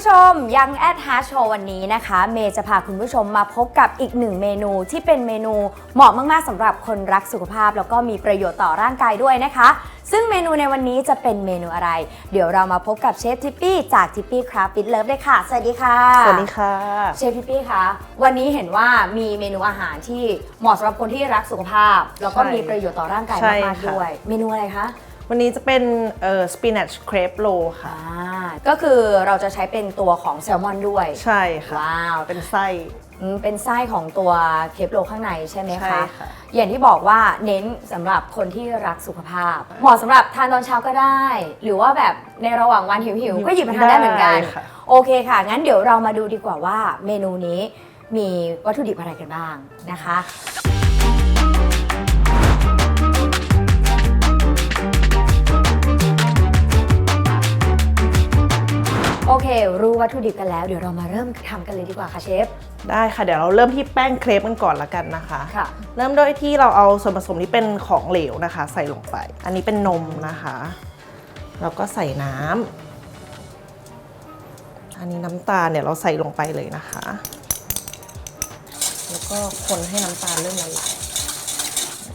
ผู้ชมยังแอดฮาร์โชว์วันนี้นะคะ เมย์จะพาคุณผู้ชมมาพบกับอีกหนึ่งเมนูที่เป็นเมนูเหมาะมาก ๆสำหรับคนรักสุขภาพ แล้วก็มีประโยชน์ต่อร่างกายด้วยนะคะ ซึ่งเมนูในวันนี้จะเป็นเมนูอะไร เดี๋ยวเรามาพบกับเชฟทิปปี้จากทิปปี้คราฟฟิตเลิฟได้ค่ะ สวัสดีค่ะ สวัสดีค่ะเชฟทิปปี้คะวันนี้เห็นว่ามีเมนูอาหารที่เหมาะสำหรับคนที่รักสุขภาพ แล้วก็ใช่มีประโยชน์ต่อร่างกายใช่มากๆค่ะด้วย เมนูอะไรคะ วันนี้จะเป็นเอ่อสปินัชเครปโลค่ะ อ่าก็คือเราจะใช้เป็นตัวของแซลมอนด้วย ใช่ค่ะ ว้าวเป็นไส้ อืมเป็นไส้ของตัวเคปโลข้างในใช่ไหมใช่คะ ค่ะ อย่างที่บอกว่าเน้นสำหรับคนที่รักสุขภาพ เหมาะสำหรับทานตอนเช้าก็ได้ หรือว่าแบบในระหว่างวันหิวๆก็หยิบมาทานได้เหมือนกัน ได้ค่ะ โอเคค่ะ งั้นเดี๋ยวเรามาดูดีกว่าว่าเมนูนี้มีวัตถุดิบอะไรกันบ้างนะคะ รู้วัตถุดิบกันแล้ว เดี๋ยวเรามาเริ่มทำกันเลยดีกว่าค่ะเชฟ ได้ค่ะเดี๋ยวเราเริ่มที่แป้งเครปกันก่อนละกันนะคะ ค่ะ เริ่มด้วยที่เราเอาส่วนผสมที่เป็นของเหลวนะคะ ใส่ลงไป อันนี้เป็นนมนะคะ แล้วก็ใส่น้ำอันนี้น้ำตาลเนี่ยเราใส่ลงไปเลยนะคะ แล้วก็คนให้น้ำตาลเริ่มละลาย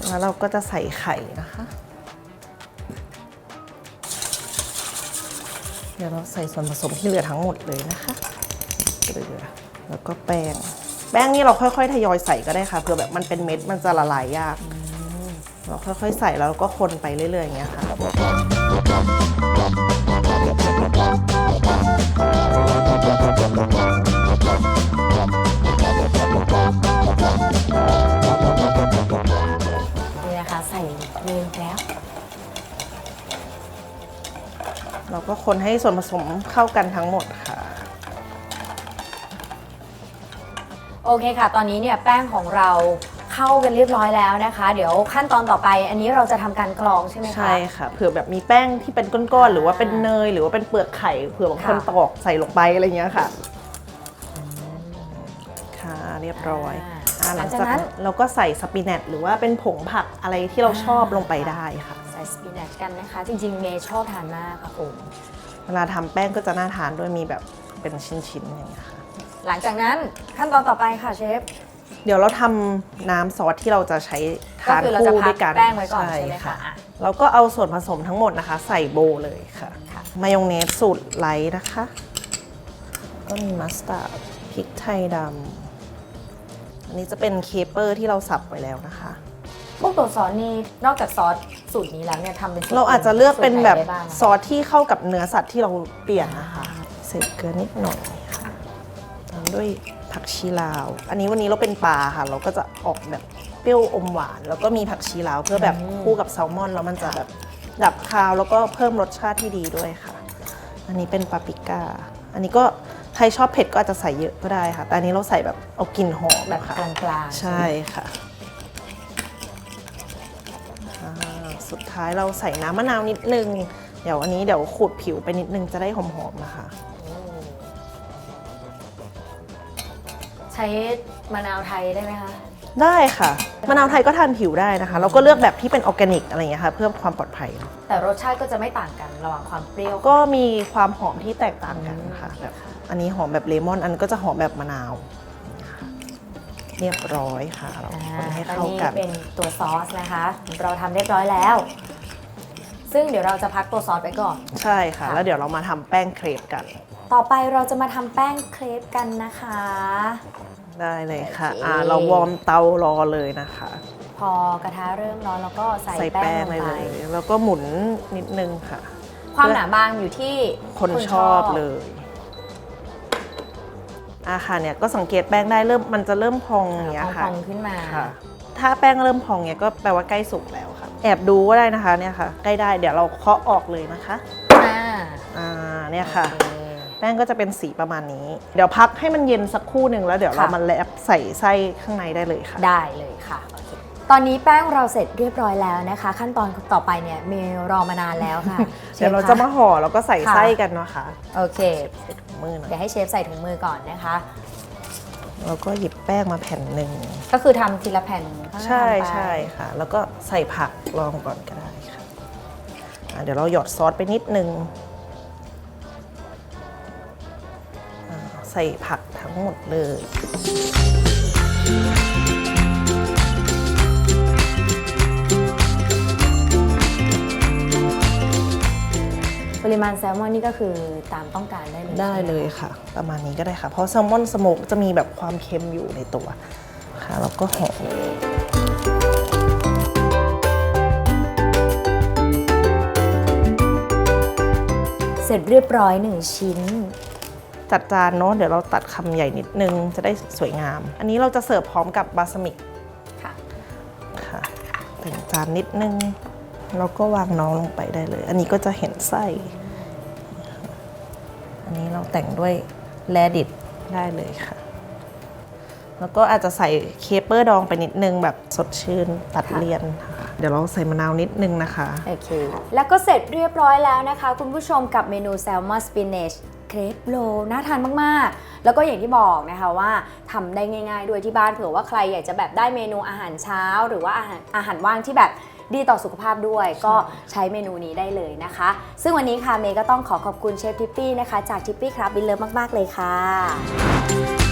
แล้วเราก็จะใส่ไข่นะคะ เดี๋ยวเราใส่ส่วนผสมที่เหลือทั้งหมดเลยนะคะเกลือแล้วก็แป้ง แป้งนี่เราค่อยๆทยอยใส่ก็ได้ค่ะเผื่อแบบมันเป็นเม็ดมันจะละลายยากเราค่อยๆใส่แล้วเราก็คนไปเรื่อยๆอย่างเงี้ยค่ะนี่ คนให้ส่วนผสมเข้ากันทั้งหมดค่ะ โอเคค่ะ ตอนนี้เนี่ยแป้งของเราเข้ากันเรียบร้อยแล้วนะคะ เดี๋ยวขั้นตอนต่อไป อันนี้เราจะทำการกรองใช่ไหมคะ ใช่ค่ะเผื่อแบบมีแป้งที่เป็นก้อนๆหรือว่าเป็นเนย หรือว่าเป็นเปลือกไข่เผื่อบางคนค่ะ ตอกใส่ลงไปอะไรเงี้ยค่ะ ค่ะเรียบร้อยาอ่าหหลัลังงจากจากนั้นั้นน เราก็ใส่สปินัทหรือว่าเป็นผงผักอะไรที่เราชอบลงไปได้ค่ะ ใส่สปินัชกันนะคะ จริงๆ เมย์ชอบทานมากค่ะผมเวลาทำแป้งก็จะน่าทานด้วยมีแบบเป็นชิ้นๆอย่างเงี้ยค่ะ หลังจากนั้นขั้นตอนต่อไปค่ะเชฟ เดี๋ยวเราทำน้ำซอสที่เราจะใช้ทานก็คือเราจะคู่พักด้วยกันแป้งไว้ก่อนใช่ไหมคะอะเราก็เอาส่วนผสมทั้งหมดนะคะ ใส่โบว์เลยค่ะ ค่ะ มายองเนสสูตรไลท์นะคะ ก็มีมัสตาร์ดพริกไทยดำ อันนี้จะเป็นเคเปอร์ที่เราสับไว้แล้วนะคะ พวกตัวซอสนี่นอกจากซอสสูตรนี้แล้วเนี่ยทำเป็นสูตเราอาจจะเลือกเป็นแบบสูตรไหได้างอะซอสที่เข้ากับเนื้อสัตว์ที่เราเปลี่ยนนะคะใส่เกลือนิดหน่อยค่ะตามด้วยผักชีลาว อันนี้วันนี้เราเป็นปลาค่ะ เราก็จะออกแบบเปรี้ยวอมหวาน แล้วก็มีผักชีลาว เพื่อแบบคู่กับแซลมอนแล้วมันจะแบบดับคาวแล้วก็เพิ่มรสชาติที่ดีด้วยค่ะ อันนี้เป็นปาปริก้า อันนี้ก็ใครชอบเผ็ดก็อาจจะใส่เยอะก็ได้ค่ะ แต่อันนี้เราใส่แบบเอากลิ่นหอมแบบค่ะกลางๆใช่ค่ะ สุดท้ายเราใส่น้ำมะนาวนิดนึง เดี๋ยวอันนี้เดี๋ยวขูดผิวไปนิดนึงจะได้หอมๆนะคะ ใช้มะนาวไทยได้ไหมคะได้ค่ะ มะนาวไทยก็ทานผิวได้นะคะ เราก็เลือกแบบที่เป็นออร์แกนิกอะไรอย่างเงี้ยค่ะ เพื่อความปลอดภัย แต่รสชาติก็จะไม่ต่างกันระหว่างความเปรี้ยว ก็มีความหอมที่แตกต่างกันค่ะแบบอันนี้หอมแบบเลมอน อันนก็จะหอมแบบมะนาว เรียบร้อยค่ะ เราอ่าคนให้ตอนเข้านี้กันเป็นตัวซอสนะคะ เราทำเรียบร้อยแล้ว ซึ่งเดี๋ยวเราจะพักตัวซอสไว้ก่อน ใช่ค่ะค่ะแล้วเดี๋ยวเรามาทำแป้งเครปกัน ต่อไปเราจะมาทำแป้งเครปกันนะคะ ได้เลยค่ะโอเคอ่าเราวอร์มเตารอเลยนะคะ พอกระทะเริ่มร้อนแล้วก็ใส่ใส่แป้แป้งงลงเลยไปเลยแล้วก็หมุนนิดนึงค่ะ ความหนาบางอยู่ที่คนชอบเลย อาค่ะเนี่ยก็สังเกตแป้งได้เริ่มมันจะเริ่มพองอย่างเงี้ยพค่ะองๆขึ้นมาค่ะถ้าแป้งเริ่มพองเนี่ยก็แปลว่าใกล้สุกแล้วค่ะ แอบดูก็ได้นะคะเนี่ยค่ะ ใกล้ได้เดี๋ยวเราเคาะออกเลยนะคะอ่าอ่าเนี่ยค่ะโอเแป้งก็จะเป็นสีประมาณนี้ เดี๋ยวพักให้มันเย็นสักครู่หนึ่งแล้วเดี๋ยวค่ะเรามาแลบใส่ไส้ข้างในได้เลยค่ะ ได้เลยค่ะโอเค ตอนนี้แป้งเราเสร็จเรียบร้อยแล้วนะคะ ขั้นตอนต่อไปเนี่ยเมย์รอมานานแล้วค่ะเดี๋ยวเราชฟคจะมาห่อแล้วก็ใส่ค่ะไส้กันนะคะโอเคใส่ถุงมือหน่อยเดี๋ยวให้เชฟใส่ถุงมือก่อนนะคะแล้วก็หยิบแป้งมาแผ่นหนึ่งก็คือทำทีละแผ่นค่อยๆใช่ทำไปใช่ค่ะ แล้วก็ใส่ผักลองก่อนก็ได้ค่ะอะเดี๋ยวเราหยอดซอสไปนิดนึงใส่ผักทั้งหมดเลย ปริมาณแซลมอนนี่ก็คือตามต้องการได้เลยได้ใช่หมเลยค่ะ ประมาณนี้ก็ได้ค่ะ เพราะแซลมอนสโมกจะมีแบบความเค็มอยู่ในตัวค่ะแล้วก็หอมเสร็จเรียบร้อยหนึ่งชิ้น จัดจานเนาะเดี๋ยวเราตัดคำใหญ่นิดนึงจะได้สวยงาม อันนี้เราจะเสิร์ฟพร้อมกับบาสมิกค่ะค่ะแต่งจานนิดนึง แล้วก็วางน้องลงไปได้เลย อันนี้ก็จะเห็นไส้ อันนี้เราแต่งด้วยแลดิตได้เลยค่ะ แล้วก็อาจจะใส่เคเปอร์ดองไปนิดนึงแบบสดชื่นตัดเลี่ยนค่ะเดี๋ยวเราใส่มะนาวนิดนึงนะคะ โอเค แล้วก็เสร็จเรียบร้อยแล้วนะคะ คุณผู้ชมกับเมนูแซลมอนสปินเนชเครปโลน่าทานมาก ๆ แล้วก็อย่างที่บอกนะคะว่าทำได้ง่าย ๆ ด้วยที่บ้านเผื่อว่าใครอยากจะแบบได้เมนูอาหารเช้า หรือว่าอาหารอาหารว่างที่แบบ ดีต่อสุขภาพด้วยก็ใช้เมนูนี้ได้เลยนะคะ ซึ่งวันนี้ค่ะเมย์ก็ต้องขอขอบคุณเชฟทิปปี้นะคะจากทิปปี้ครับบินเลิฟมาก ๆ เลยค่ะ